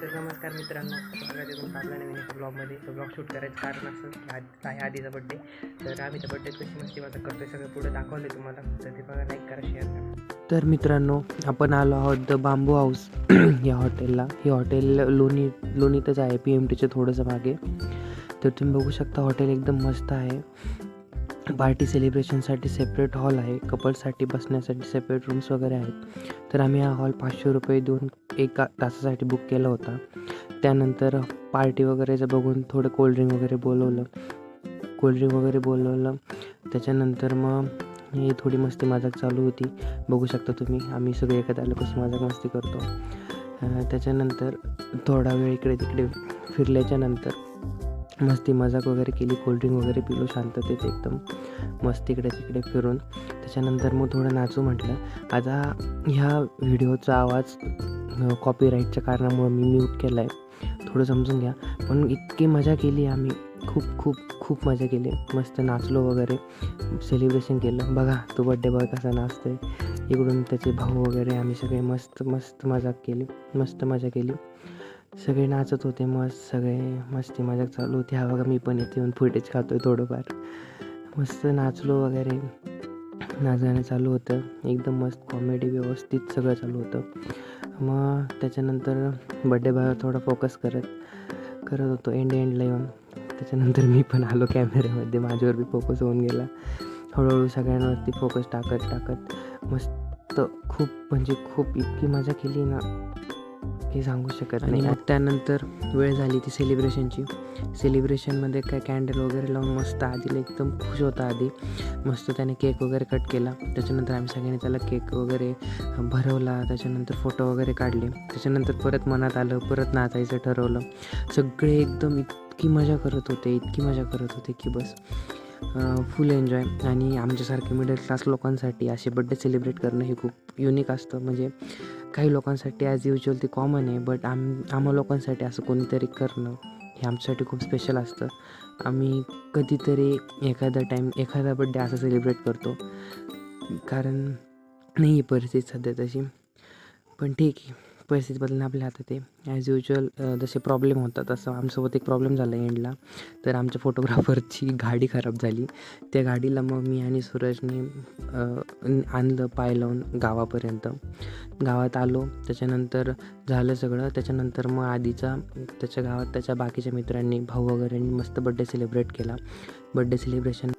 तर नमस्कार मित्रांनो स्वागत आहे आपल्या नवीन एका ब्लॉगमध्ये तो ब्लॉग शूट करायचं कारण असं की आज आहे आधीचा बड्डे तर आम्ही त्या बड्डेत कशी मस्ती माझं करतो सगळं पुढे दाखवलं तुम्हाला. तर ते बघा लाईक करा शेअर करा. तर मित्रांनो आपण आलो आहोत द बांबू हाऊस या हॉटेलला हे हॉटेल लोणी लोणीतच आहे पी एम टीच्या थोडंसं मागे. तर तुम्ही बघू शकता हॉटेल एकदम मस्त आहे. पार्टी सेलिब्रेशनसाठी सेपरेट हॉल आहे. कपल्ससाठी बसण्यासाठी सेपरेट रूम्स वगैरे आहेत. तर आम्ही हा हॉल पाचशे रुपये देऊन एका तासासाठी बुक केला होता. त्यानंतर पार्टी वगैरेचं बघून थोडं कोल्ड्रिंक वगैरे बोलवलं. कोल्ड्रिंक वगैरे बोलवलं. त्याच्यानंतर मग ही थोडी मस्ती मजाक चालू होती. बघू शकता तुम्ही आम्ही सगळे एकत्र आलो कसं मजाक मस्ती करतो. त्याच्यानंतर थोडा वेळ इकडे तिकडे फिरल्याच्या नंतर मस्ती मजाक वगैरे केली कोल्ड्रिंक वगैरे पिलो शांततेत एकदम. मस्त इकडे तिकडे फिरून. त्याच्यानंतर मग थोडं नाचू म्हटलं. आता ह्या व्हिडिओचा आवाज कॉपीराईटच्या कारणामुळं मी म्यूट केला आहे थोडं समजून घ्या. पण इतकी मजा केली आम्ही. खूप खूप खूप मजा केली. मस्त नाचलो वगैरे. सेलिब्रेशन केलं. बघा तो बड्डे बॉय कसा नाचतोय. इकडून त्याचे भाऊ वगैरे आम्ही सगळे मस्त मस्त मजाक केली. मस्त मजा केली. सगळे नाचत होते. मस्त सगळे मस्ती मजाक चालू होती. हा बघा मी पण इथे येऊन फुटेज खातोय थोडंफार. मस्त नाचलो वगैरे. नाचगाणं चालू होतं. एकदम मस्त कॉमेडी व्यवस्थित सगळं चालू होतं. मग त्याच्यानंतर बड्डे बॉयवर थोडा फोकस करत करत होतो एंड एंडला येऊन. त्याच्यानंतर मी पण आलो कॅमेऱ्यामध्ये माझ्यावर बी फोकस होऊन गेला. हळूहळू सगळ्यांवरती फोकस टाकत टाकत मस्त खूप म्हणजे खूप इतकी मजा केली ना. हे सांगू शकत नाही. मग त्यानंतर वेळ झाली ती सेलिब्रेशनची सेलिब्रेशनमध्ये काय कॅन्डल वगैरे लावून मस्त आधीला एकदम खुश होता आधी. मस्त त्याने केक वगैरे कट केला. त्याच्यानंतर आम्ही सगळ्यांनी त्याला केक वगैरे भरवला. त्याच्यानंतर फोटो वगैरे काढले. त्याच्यानंतर परत मनात आलं परत नाचायचं ठरवलं. सगळे एकदम इतकी मजा करत होते इतकी मजा करत होते की बस. फुल एन्जॉय आणि आमच्यासारखे मिडल क्लास लोकांसाठी असे बड्डे सेलिब्रेट करणं हे खूप युनिक असतं. म्हणजे काही लोकांसाठी ॲज युजल ते कॉमन आहे बट आम आम्हा लोकांसाठी असं कोणीतरी करणं हे आमच्यासाठी खूप स्पेशल असतं. आम्ही कधीतरी एखादा टाईम एखादा बड्डे असं सेलिब्रेट करतो. कारण नाही आहे परिस्थिती सध्या तशी. पण ठीक आहे. परिस्थिती बदलणं आपल्या हातात आहे. ॲज युजल जसे प्रॉब्लेम होतात तसं आमच्यासोबत एक प्रॉब्लेम झाला एंडला तर आमच्या फोटोग्राफरची गाडी खराब झाली. त्या गाडीला मग मी आणि सूरजने आणलं पाय लावून गावापर्यंत. गावात आलो. त्याच्यानंतर झालं सगळं. त्याच्यानंतर मग आधीचा त्याच्या गावात त्याच्या बाकीच्या मित्रांनी भाऊ वगैरेंनी मस्त बड्डे सेलिब्रेट केला. Birthday celebration